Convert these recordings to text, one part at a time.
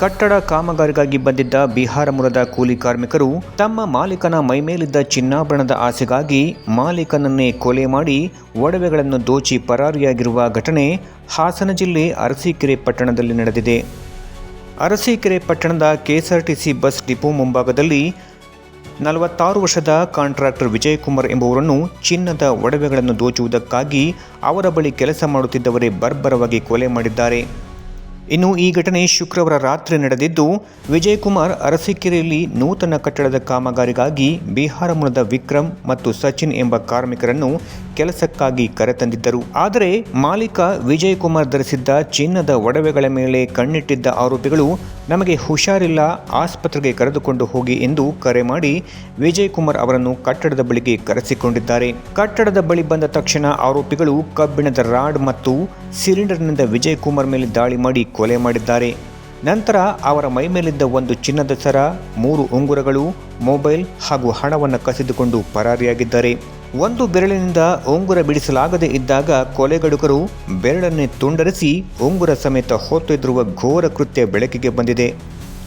ಕಟ್ಟಡ ಕಾಮಗಾರಿಗಾಗಿ ಬಂದಿದ್ದ ಬಿಹಾರ ಮೂಲದ ಕೂಲಿ ಕಾರ್ಮಿಕರು ತಮ್ಮ ಮಾಲೀಕನ ಮೈಮೇಲಿದ್ದ ಚಿನ್ನಾಭರಣದ ಆಸೆಗಾಗಿ ಮಾಲೀಕನನ್ನೇ ಕೊಲೆ ಮಾಡಿ ಒಡವೆಗಳನ್ನು ದೋಚಿ ಪರಾರಿಯಾಗಿರುವ ಘಟನೆ ಹಾಸನ ಜಿಲ್ಲೆ ಅರಸೀಕೆರೆ ಪಟ್ಟಣದಲ್ಲಿ ನಡೆದಿದೆ. ಅರಸೀಕೆರೆ ಪಟ್ಟಣದ ಕೆಎಸ್ಆರ್ಟಿಸಿ ಬಸ್ ಡಿಪೋ ಮುಂಭಾಗದಲ್ಲಿ ನಲವತ್ತಾರು ವರ್ಷದ ಕಾಂಟ್ರಾಕ್ಟರ್ ವಿಜಯಕುಮಾರ್ ಎಂಬುವರನ್ನು ಚಿನ್ನದ ಒಡವೆಗಳನ್ನು ದೋಚುವುದಕ್ಕಾಗಿ ಅವರ ಬಳಿ ಕೆಲಸ ಮಾಡುತ್ತಿದ್ದವರೇ ಬರ್ಬರವಾಗಿ ಕೊಲೆ ಮಾಡಿದ್ದಾರೆ. ಇನ್ನು ಈ ಘಟನೆ ಶುಕ್ರವಾರ ರಾತ್ರಿ ನಡೆದಿದ್ದು, ವಿಜಯಕುಮಾರ್ ಅರಸೀಕೆರೆಯಲ್ಲಿ ನೂತನ ಕಟ್ಟಡದ ಕಾಮಗಾರಿಗಾಗಿ ಬಿಹಾರ ಮೂಲದ ವಿಕ್ರಮ್ ಮತ್ತು ಸಚಿನ್ ಎಂಬ ಕಾರ್ಮಿಕರನ್ನು ಕೆಲಸಕ್ಕಾಗಿ ಕರೆತಂದಿದ್ದರು. ಆದರೆ ಮಾಲೀಕ ವಿಜಯಕುಮಾರ್ ಧರಿಸಿದ್ದ ಚಿನ್ನದ ಒಡವೆಗಳ ಮೇಲೆ ಕಣ್ಣಿಟ್ಟಿದ್ದ ಆರೋಪಿಗಳು ನಮಗೆ ಹುಷಾರಿಲ್ಲ, ಆಸ್ಪತ್ರೆಗೆ ಕರೆದುಕೊಂಡು ಹೋಗಿ ಎಂದು ಕರೆ ಮಾಡಿ ವಿಜಯ್ ಕುಮಾರ್ ಅವರನ್ನು ಕಟ್ಟಡದ ಬಳಿಗೆ ಕರೆಸಿಕೊಂಡಿದ್ದಾರೆ. ಕಟ್ಟಡದ ಬಳಿ ಬಂದ ತಕ್ಷಣ ಆರೋಪಿಗಳು ಕಬ್ಬಿಣದ ರಾಡ್ ಮತ್ತು ಸಿಲಿಂಡರ್ನಿಂದ ವಿಜಯ್ ಕುಮಾರ್ ಮೇಲೆ ದಾಳಿ ಮಾಡಿ ಕೊಲೆ ಮಾಡಿದ್ದಾರೆ. ನಂತರ ಅವರ ಮೈಮೇಲಿದ್ದ ಒಂದು ಚಿನ್ನದ ಸರ, ಮೂರು ಉಂಗುರಗಳು, ಮೊಬೈಲ್ ಹಾಗೂ ಹಣವನ್ನು ಕಸಿದುಕೊಂಡು ಪರಾರಿಯಾಗಿದ್ದಾರೆ. ಒಂದು ಬೆರಳಿನಿಂದ ಉಂಗುರ ಬಿಡಿಸಲಾಗದೇ ಇದ್ದಾಗ ಕೊಲೆಗಡುಕರು ಬೆರಳನ್ನೇ ತುಂಡರಿಸಿ ಉಂಗುರ ಸಮೇತ ಹೊತ್ತೊಯ್ದಿರುವ ಘೋರ ಕೃತ್ಯ ಬೆಳಕಿಗೆ ಬಂದಿದೆ.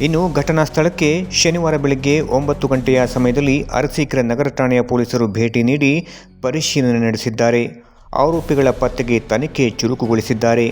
ಇನ್ನು ಘಟನಾ ಸ್ಥಳಕ್ಕೆ ಶನಿವಾರ ಬೆಳಗ್ಗೆ ಒಂಬತ್ತು ಗಂಟೆಯ ಸಮಯದಲ್ಲಿ ಅರಸೀಕೆರೆ ನಗರ ಠಾಣೆಯ ಪೊಲೀಸರು ಭೇಟಿ ನೀಡಿ ಪರಿಶೀಲನೆ ನಡೆಸಿದ್ದಾರೆ. ಆರೋಪಿಗಳ ಪತ್ತೆಗೆ ತನಿಖೆ ಚುರುಕುಗೊಳಿಸಿದ್ದಾರೆ.